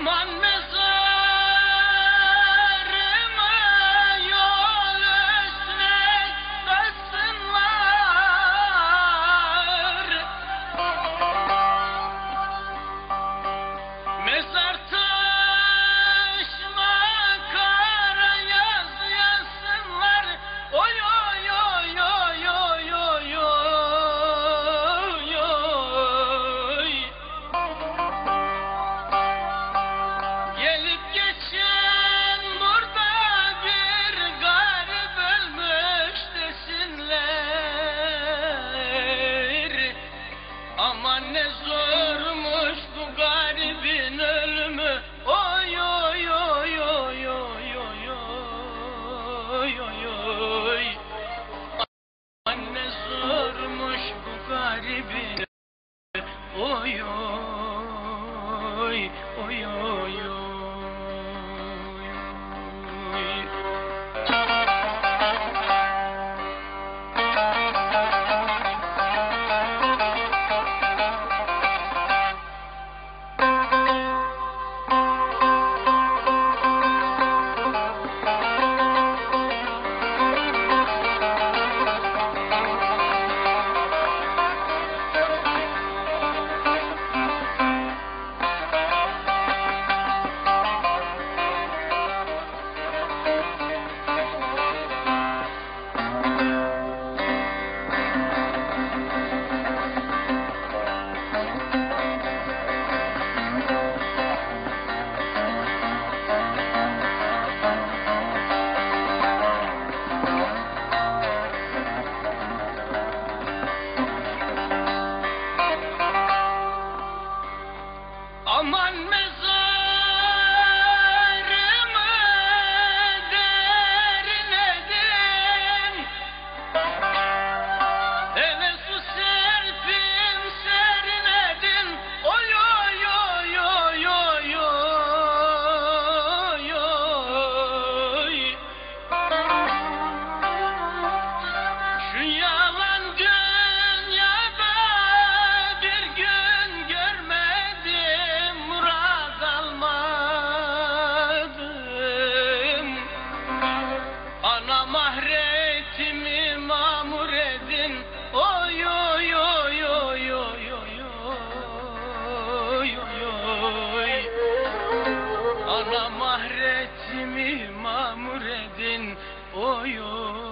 Come on, man. sormuş bu garibin ölümü. Oy oy oy oy oy oy oy oy oy. Anne sormuş bu garibin Oy oy oy oy Bana mahretimi mamur edin oy oy